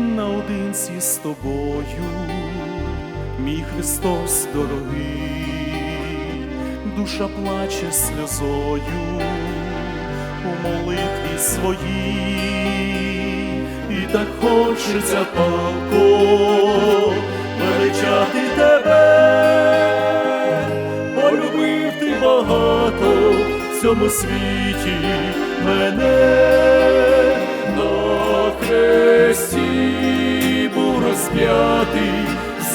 наодинці з тобою, мій Христос дорогий, душа плаче сльозою у молитві своїй, і так хочеться палко величати тебе, полюбив ти багато в цьому світі мене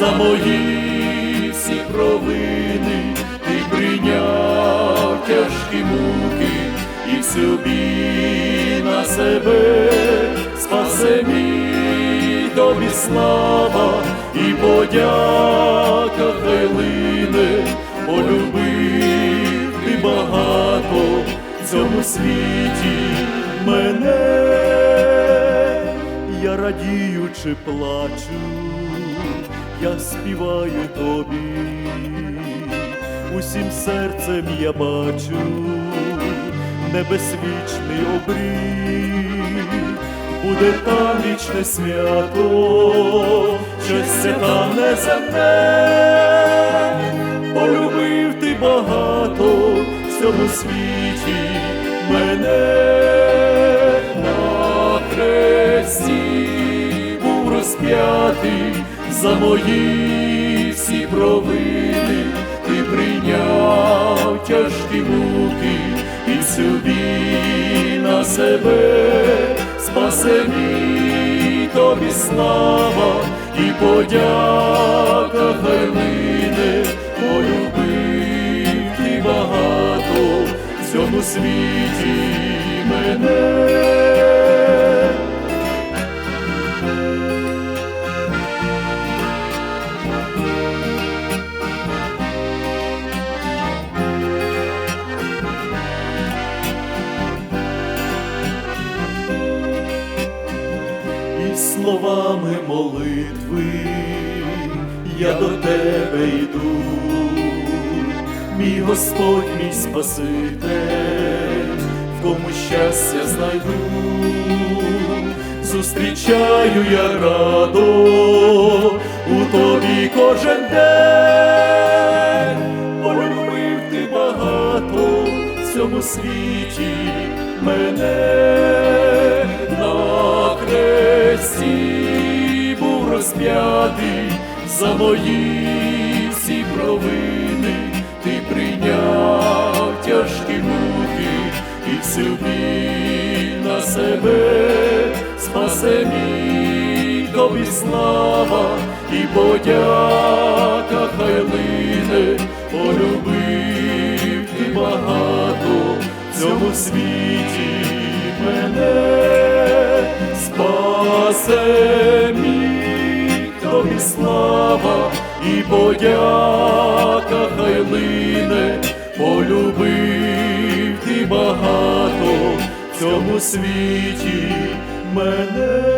за мої всі провини, ти прийняв тяжкі муки і собі на себе спасе мій тобі слава і подяка хай лине, полюбив ти багато в цьому світі мене, я радію чи плачу, я співаю тобі, усім серцем я бачу небесвічний обрій, буде там вічне свято, щастя там неземне, полюбив ти багато в цьому світі мене розп'ятий за мої всі провини, ти прийняв тяжкі муки і собі на себе. Спасе мій тобі слава і подяка словами молитви. Я до тебе йду, мій Господь, мій Спаситель, в кому щастя знайду, зустрічаю я радо у тобі кожен день, полюбив ти багато в цьому світі мене розп'ятий за мої всі провини, ти прийняв тяжкі муки і собі на себе. Спасе мій тобі слава і подяка хай лине, полюбив ти багато в цьому світі мене. Спасе слава і подяка хай лине, полюбив ти багато в цьому світі мене.